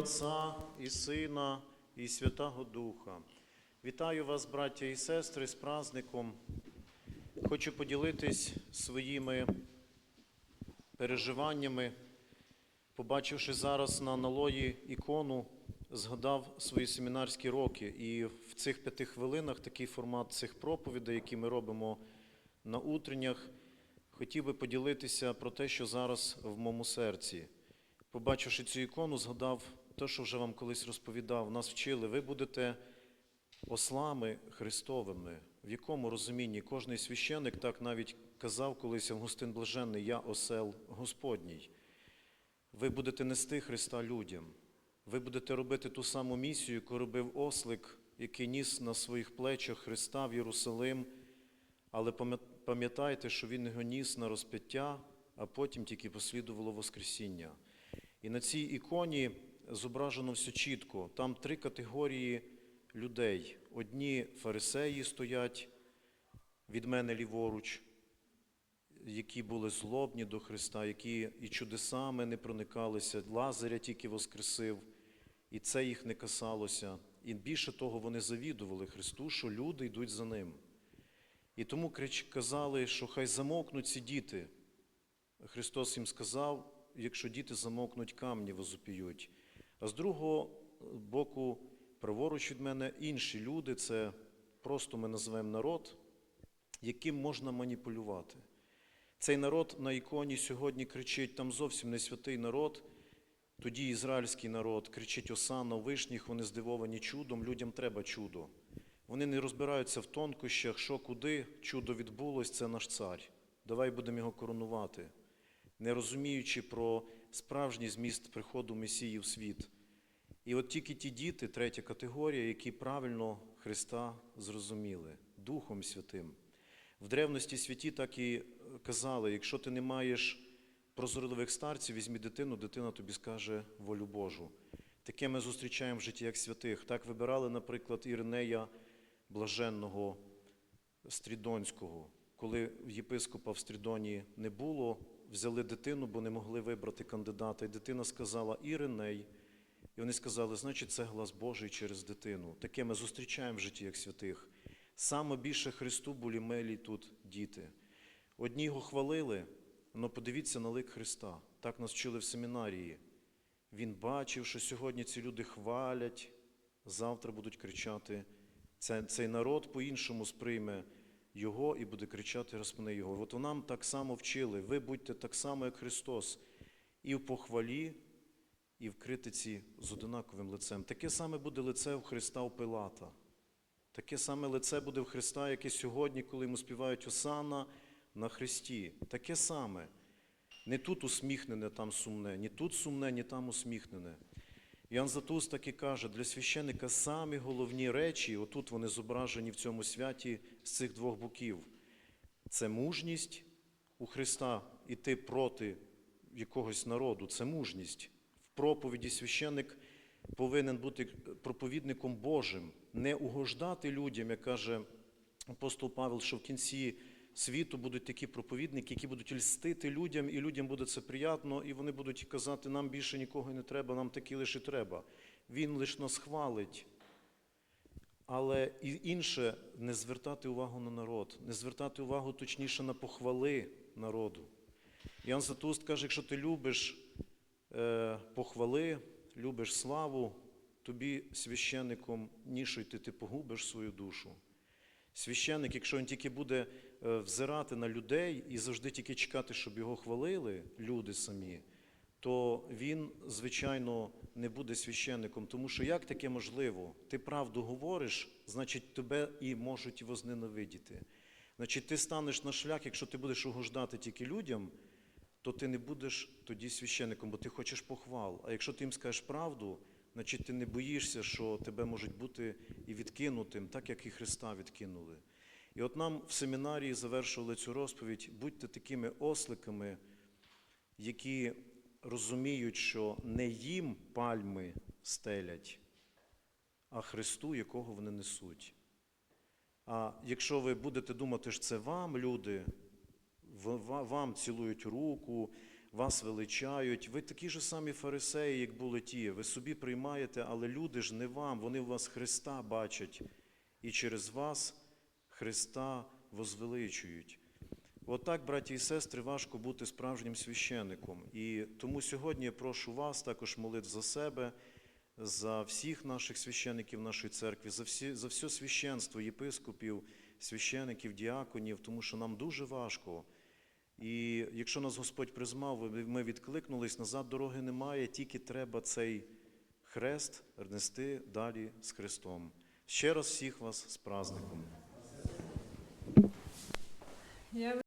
Отця і Сина, і Святого Духа. Вітаю вас, браття і сестри, з праздником. Хочу поділитись своїми переживаннями. Побачивши зараз на аналої ікону, згадав свої семінарські роки. І в цих п'яти хвилинах такий формат цих проповідей, які ми робимо на утреннях, хотів би поділитися про те, що зараз в моєму серці. Побачивши цю ікону, згадав те, що вже вам колись розповідав. Нас вчили, ви будете ослами Христовими. В якому розумінні кожний священник так навіть казав колись Августин Блаженний, я осел Господній. Ви будете нести Христа людям. Ви будете робити ту саму місію, яку робив ослик, який ніс на своїх плечах Христа в Єрусалим. Але пам'ятайте, що Він його ніс на розп'яття, а потім тільки послідувало Воскресіння. І на цій іконі зображено все чітко. Там три категорії людей. Одні фарисеї стоять від мене ліворуч, які були злобні до Христа, які і чудесами не проникалися, Лазаря тільки воскресив, і це їх не касалося. І більше того, вони завідували Христу, що люди йдуть за ним. І тому казали, що хай замовкнуть ці діти. Христос їм сказав, якщо діти замовкнуть, камні возопіють. А з другого боку, праворуч від мене інші люди, це просто ми називаємо народ, яким можна маніпулювати. Цей народ на іконі сьогодні кричить, там зовсім не святий народ, тоді ізраїльський народ кричить Осана, вишніх, вони здивовані чудом, людям треба чудо. Вони не розбираються в тонкощах, що куди чудо відбулось, це наш цар. Давай будемо його коронувати, не розуміючи про справжній зміст приходу Месії в світ. І от тільки ті діти, третя категорія, які правильно Христа зрозуміли Духом Святим. В древності святі так і казали: якщо ти не маєш прозорливих старців, візьмі дитину, дитина тобі скаже волю Божу. Таке ми зустрічаємо в житті як святих. Так вибирали, наприклад, Іринея Блаженного Стрідонського, коли єпископа в Стрідоні не було, взяли дитину, бо не могли вибрати кандидата. І дитина сказала Іриней. І вони сказали, значить, це глас Божий через дитину. Таке ми зустрічаємо в житті як святих. Саме більше Христу мелі тут діти. Одні його хвалили, але подивіться на лик Христа. Так нас вчили в семінарії. Він бачив, що сьогодні ці люди хвалять, завтра будуть кричати. Цей народ по-іншому сприйме Його і буде кричати, розпни Його. От нам так само вчили. Ви будьте так само, як Христос, і в похвалі, і в критиці з одинаковим лицем. Таке саме буде лице у Христа у Пилата. Таке саме лице буде в Христа, яке сьогодні, коли йому співають Осана на Христі. Таке саме. Не тут усміхнене, там сумне, ні тут сумне, ні там усміхнене. Ян Затус так і каже, для священника самі головні речі, отут вони зображені в цьому святі з цих двох боків. Це мужність у Христа іти проти якогось народу, це мужність. В проповіді священник повинен бути проповідником Божим, не угождати людям, як каже апостол Павел, що в кінці світу будуть такі проповідники, які будуть льстити людям, і людям буде це приємно, і вони будуть казати, нам більше нікого не треба, нам такі лише треба. Він лише нас хвалить. Але інше не звертати увагу на народ, не звертати увагу точніше на похвали народу. Ян Затуст каже, якщо ти любиш е, похвали, любиш славу, тобі священником нішуйти, ти погубиш свою душу. Священник, якщо він тільки буде взирати на людей і завжди тільки чекати, щоб його хвалили люди самі, то він, звичайно, не буде священником. Тому що як таке можливо? Ти правду говориш, значить, тебе і можуть возненавидіти. Значить, ти станеш на шлях, якщо ти будеш угождати тільки людям, то ти не будеш тоді священником, бо ти хочеш похвал. А якщо ти їм скажеш правду, значить ти не боїшся, що тебе можуть бути і відкинутим, так як і Христа відкинули. І от нам в семінарії завершували цю розповідь, будьте такими осликами, які розуміють, що не їм пальми стелять, а Христу, якого вони несуть. А якщо ви будете думати, що це вам, люди, вам цілують руку, вас величають. Ви такі ж самі фарисеї, як були ті. Ви собі приймаєте, але люди ж не вам, вони в вас Христа бачать. І через вас Христа возвеличують. Отак, браті і сестри, важко бути справжнім священником. І тому сьогодні я прошу вас також молити за себе, за всіх наших священиків нашої церкви, за, всі, за все священство, єпископів, священиків, діаконів, тому що нам дуже важко. І якщо нас Господь призвав, ми відкликнулись, назад дороги немає, тільки треба цей хрест нести далі з Христом. Ще раз всіх вас з праздником.